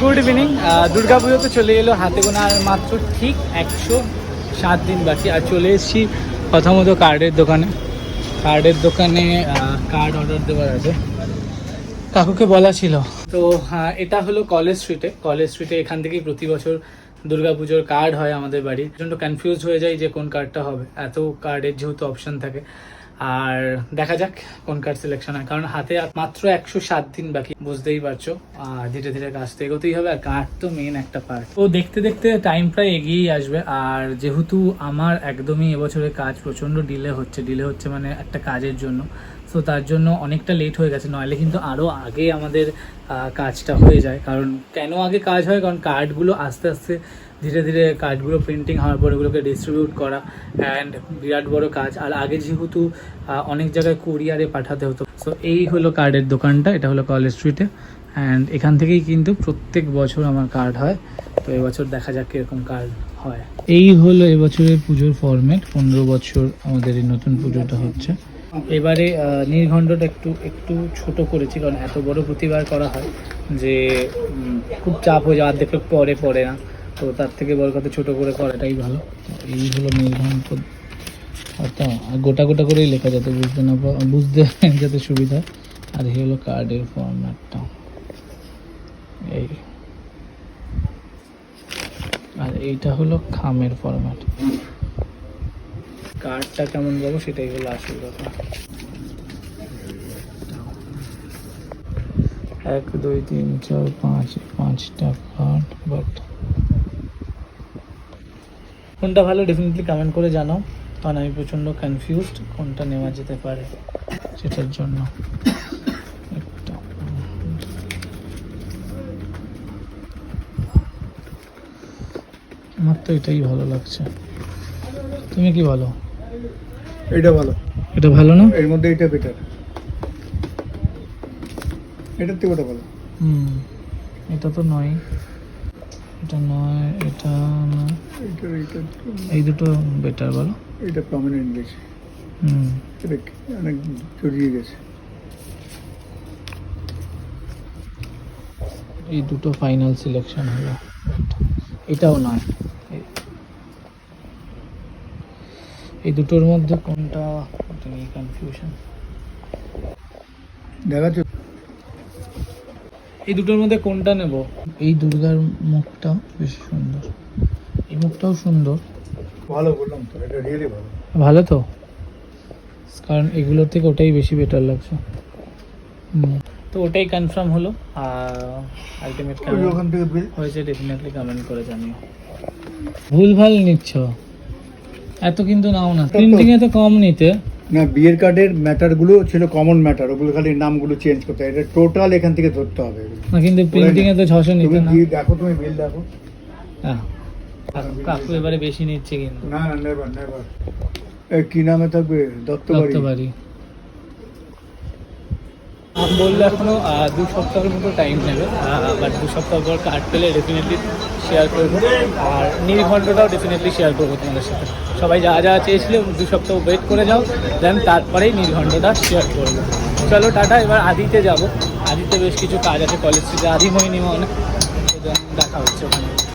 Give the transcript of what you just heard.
Good evening Durga পুজো তো চলে এলো হাতে গোনা আর মাত্র ঠিক একশো সাত দিন বাকি। আর চলে এসেছি প্রথমত কার্ডের দোকানে। কার্ডের দোকানে কার্ড অর্ডার দেওয়ার আছে কাকুকে বলা ছিল। তো এটা হলো কলেজ স্ট্রিটে কলেজ স্ট্রিটে এখান থেকেই প্রতি বছর দুর্গা পুজোর কার্ড হয় আমাদের বাড়ি জন্য কনফিউজ হয়ে যায় যে কোন কার্ডটা হবে। এত কার্ডের যেহেতু অপশন থাকে। আর দেখা যাক কোন কার সিলেকশন হয়। কারণ হাতে মাত্র একশো সাত দিন বাকি, বুঝতেই পারছ। ধীরে ধীরে কাজ তো এগোতেই হবে, আর কার্ড তো মেন একটা পার্ট তো দেখতে দেখতে টাইম প্রায় এগিয়েই আসবে, আর যেহেতু আমার একদমই এবছরে কাজ প্রচণ্ড ডিলে হচ্ছে ডিলে হচ্ছে মানে একটা কাজের জন্য। তো তার জন্য অনেকটা লেট হয়ে গেছে। নইলে কিন্তু আরও আগে আমাদের কাজটা হয়ে যায়। কারণ কেন আগে কাজ হয়? কারণ কার্ডগুলো আস্তে আস্তে ধীরে ধীরে কার্ডগুলো প্রিন্টিং হওয়ার পর ওগুলোকে ডিস্ট্রিবিউট করা অ্যান্ড বিরাট বড় কাজ। আর আগে যেহেতু অনেক জায়গায় কুরিয়ারে পাঠাতে হতো। সো এই হলো কার্ডের দোকানটা। এটা হলো কলেজ স্ট্রিটে অ্যান্ড এখান থেকেই কিন্তু প্রত্যেক বছর আমার কার্ড হয়। তো এবছর দেখা যাক কীরকম কার্ড হয়। এই হলো এবছরের পুজোর ফরম্যাট পনেরো বছর আমাদের এই নতুন পুজোটা হচ্ছে। এবারে আহ, নির্ঘণ্টটা একটু একটু ছোট করেছি কারণ এত বড় প্রতিবার করা হয় যে খুব চাপ হয়ে যায় অর্ধেক পরে পরে না। তো তার থেকে বড় কথা ছোট করে করাটাই ভালো। এই হলো অর্থাৎ আর গোটা গোটা করেই লেখা যাতে বুঝতে না বুঝতে যাতে সুবিধা। আর এই হলো কার্ডের ফর্ম্যাটটা এই। আর এইটা হলো খামের ফরম্যাট কার্ডটা কেমন পাবো সেটাই হলো আসল কথা। এক দুই তিন চার পাঁচ পাঁচটা কার্ড বাট কোনটা ভালো ডেফিনেটলি কমেন্ট করে জানাও কারণ আমি প্রচণ্ড কনফিউজড কোনটা নেওয়া যেতে পারে সেটার জন্য। আমার তো এটাই ভালো লাগছে। তুমি কি বলো? এটা ভালো। এটা ভালো না? এর মধ্যে এটা বেটার এটার থেকে ভালো। হুম এটা তো নয়। এটা নয় এটা এটা এটা এই দুটো বেটার বলো। এটা প্রমিনেন্ট গেছে। হুম। এটা অনেক জড়িয়ে গেছে। এই দুটো ফাইনাল সিলেকশন হলো। এটাও নয়। এই- দুটোর মধ্যে কোনটা নিয়ে কনফিউশন দেখাচ্ছে এই দুটোর মধ্যে কোনটা নেব? এই দুর্গার মুখটা বেশ সুন্দর। এই মুখটাও সুন্দর। ভালো বললাম তো এটা রিয়েলি ভালো। ভালো তো? কারণ এগুলোর থেকে ওটাই বেশি বেটার লাগছে। তো ওটাই কনফার্ম হলো। আর আলটিমেট ওখান থেকে হয়েছে ডেফিনেটলি কমেন্ট করে জানিও ভুল ভালো নিচ্ছ। এত কিন্তু নাও না। প্রিন্টিং এ তো কম নিতে। না বিয়ের কার্ডের ম্যাটারগুলো ছিল কমন ম্যাটার ওগুলো খালি নামগুলো চেঞ্জ করতে হয়। এটা টোটাল এখান থেকে ধরতে হবে। না কিন্তু প্রিন্টিং এ তো ছশো নিতে না। তুমি দেখো তুমি বিল দেখো। হ্যাঁ। কাকু- এবারে বেশি নিচ্ছে কিন্তু। না না নেবার নেবার কি নামে থাকবে? দত্তবাড়ি। দত্তবাড়ি। বললে এখনও দু সপ্তাহের মতো টাইম নেবে বাট দু সপ্তাহ পর কার্ড পেলে ডেফিনেটলি শেয়ার করব। আর নির্ঘণ্টটাও ডেফিনেটলি শেয়ার করব তোমাদের সাথে। সবাই যা যা চেয়েছিলে, দু সপ্তাহ ওয়েট করে যাও দেন তারপরেই নির্ঘণ্টটা শেয়ার করব। চলো, টাটা, এবার আদিতে যাব। আদিতে বেশ কিছু কাজ আছে কলেজ থেকে আদি মহিনী মনে। দেখা হচ্ছে ওখানে।